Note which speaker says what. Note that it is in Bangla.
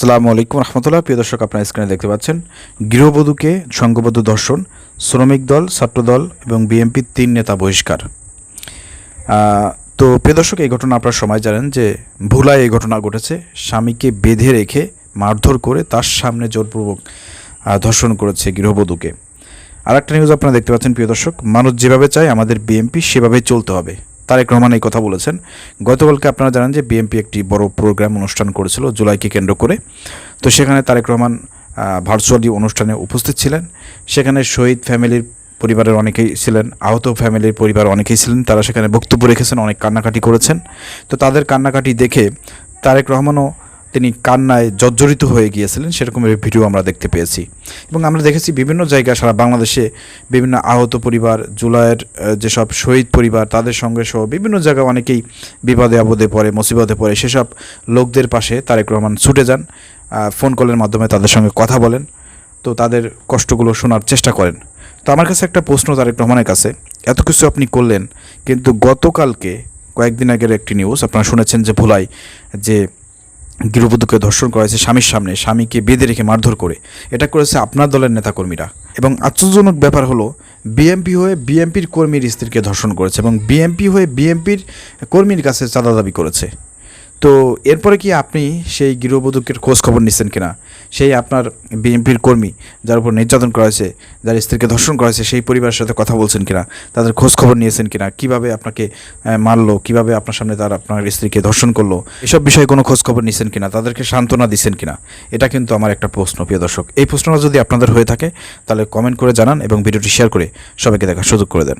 Speaker 1: সালামু আলাইকুম রহমতুল্লাহ। প্রিয় দর্শক, আপনার স্ক্রিনে দেখতে পাচ্ছেন গৃহবধূকে সংঘবদ্ধ ধর্ষণ, শ্রমিক দল ছাত্রদল এবং বিএনপির তিন নেতা বহিষ্কার। তো প্রিয় দর্শক, এই ঘটনা আপনারা সময় জানেন যে ভুলায় এই ঘটনা ঘটেছে। স্বামীকে বেঁধে রেখে, মারধর করে তার সামনে জোরপূর্বক ধর্ষণ করেছে গৃহবধূকে। আর একটা নিউজ আপনারা দেখতে পাচ্ছেন প্রিয় দর্শক, মানুষ যেভাবে চায় আমাদের বিএনপি সেভাবেই চলতে হবে। তারেক রহমান এই কথা বলেছেন। গতকালকে আপনারা জানেন যে বিএনপি একটি বড় প্রোগ্রাম অনুষ্ঠান করেছিল, জুলাইকে কেন্দ্র করে। তো সেখানে তারেক রহমান ভার্চুয়ালি অনুষ্ঠানে উপস্থিত ছিলেন। সেখানে শহীদ ফ্যামিলির পরিবারের অনেকেই ছিলেন, আহত ফ্যামিলির পরিবার অনেকেই ছিলেন, তারা সেখানে বক্তব্য রেখেছেন, অনেক কান্নাকাটি করেছেন। তো তাদের কান্নাকাটি দেখে তারেক রহমানও তিনি কান্নায় জর্জরিত হয়ে গিয়েছিলেন সেরকমের ভিডিও আমরা দেখতে পেয়েছি। এবং আমরা দেখেছি বিভিন্ন জায়গায় সারা বাংলাদেশে বিভিন্ন আহত পরিবার, জুলাইয়ের যেসব শহীদ পরিবার, তাদের সঙ্গে সহ বিভিন্ন জায়গায় অনেকেই বিপদে, আপদে পড়ে, মুসিবতে পড়ে, সেসব লোকদের পাশে তারেক রহমান ছুটে যান ফোন কলের মাধ্যমে তাদের সঙ্গে কথা বলেন। তো তাদের কষ্টগুলো শোনার চেষ্টা করেন। তো আমার কাছে একটা প্রশ্ন তারেক রহমানের কাছে, এত কিছু আপনি করলেন, কিন্তু গতকালকে কয়েকদিন আগের একটি নিউজ আপনারা শুনেছেন যে ভোলাই যে গৃহবধূকে ধর্ষণ করেছে স্বামীর সামনে, স্বামীকে বেঁধে রেখে মারধর করে। এটা করেছে আপনার দলের নেতাকর্মীরা। এবং আশ্চর্যজনক ব্যাপার হলো, বিএমপি হয়ে বিএমপির কর্মীর স্ত্রীকে ধর্ষণ করেছে এবং বিএমপি হয়ে বিএমপির কর্মীর কাছে চাঁদা দাবি করেছে। তো এরপরে কি আপনি সেই গৃহবধূকের খোঁজ খবর নিচ্ছেন কিনা? সেই আপনার বিএনপির কর্মী যার উপর নির্যাতন করা হয়েছে, যার স্ত্রীকে ধর্ষণ করা হয়েছে, সেই পরিবারের সাথে কথা বলছেন কিনা? তাদের খোঁজ খবর নিয়েছেন কিনা? কীভাবে আপনাকে মারলো? কীভাবে আপনার সামনে তার আপনার স্ত্রীকে ধর্ষণ করল? এসব বিষয়ে কোনো খোঁজ খবর নিছেন কিনা? তাদেরকে সান্ত্বনা দিচ্ছেন কিনা? এটা কিন্তু আমার একটা প্রশ্ন, প্রিয় দর্শক। এই প্রশ্নটা যদি আপনাদের হয়ে থাকে, তাহলে কমেন্ট করে জানান এবং ভিডিওটি শেয়ার করে সবাইকে দেখার সুযোগ করে দেন।